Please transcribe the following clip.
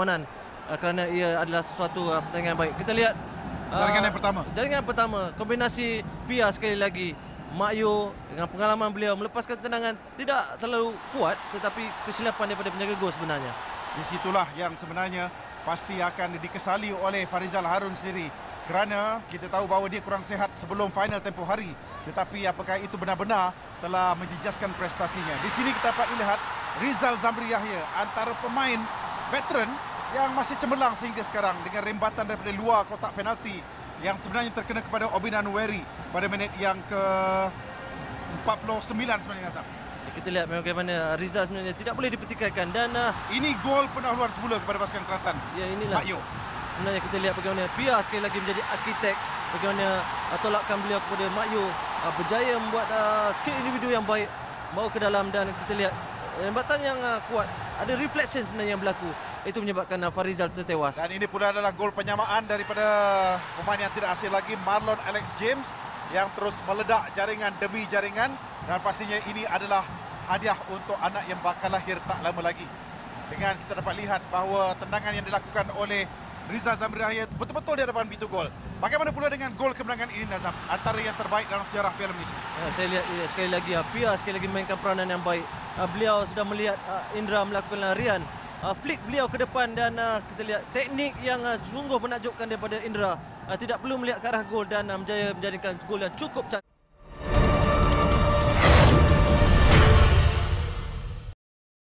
perlawanan uh, kerana ia adalah sesuatu uh, pertandingan baik. Kita lihat uh, Jaringan yang pertama. Jaringan pertama kombinasi Pia sekali lagi Mak Yo dengan pengalaman beliau melepaskan tendangan tidak terlalu kuat tetapi kesilapan daripada penjaga gol sebenarnya. Di situlah yang sebenarnya pasti akan dikesali oleh Farizal Harun sendiri kerana kita tahu bahawa dia kurang sehat sebelum final tempoh hari tetapi apakah itu benar-benar telah menjejaskan prestasinya. Di sini kita dapat melihat Rizal Zamri Yahya antara pemain veteran yang masih cemerlang sehingga sekarang dengan rembatan daripada luar kotak penalti yang sebenarnya terkena kepada Obinan Weri pada minit yang ke 49 sebenarnya Nazam. Ya, kita lihat bagaimana Rizal sebenarnya tidak boleh dipertikaikan dan uh, Ini gol pendahuluan semula kepada pasukan Kelantan. ya inilah. Mak sebenarnya kita lihat bagaimana Pia sekali lagi menjadi arkitek. Bagaimana uh, tolakan beliau kepada Mak uh, berjaya membuat uh, skill individu yang baik bawa ke dalam dan kita lihat rembatan yang uh, kuat. Ada reflection sebenarnya yang berlaku itu menyebabkan Farizal tertewas Dan ini pula adalah gol penyamaan daripada pemain yang tidak asing lagi Marlon Alex James yang terus meledak jaringan demi jaringan dan pastinya ini adalah hadiah untuk anak yang bakal lahir tak lama lagi. Dengan kita dapat lihat bahawa tendangan yang dilakukan oleh Rizal Zamri Rahia betul-betul di hadapan pintu gol. Bagaimana pula dengan gol kemenangan ini Nazam? Antara yang terbaik dalam sejarah Piala Malaysia. Uh, saya lihat ya, sekali lagi uh, Pia sekali lagi mainkan peranan yang baik uh, beliau sudah melihat uh, Indra melakukan larian uh, flick beliau ke depan dan uh, kita lihat teknik yang uh, sungguh menakjubkan daripada Indra. Uh, tidak perlu melihat ke arah gol dan uh, menjaya menjadikan gol yang cukup cantik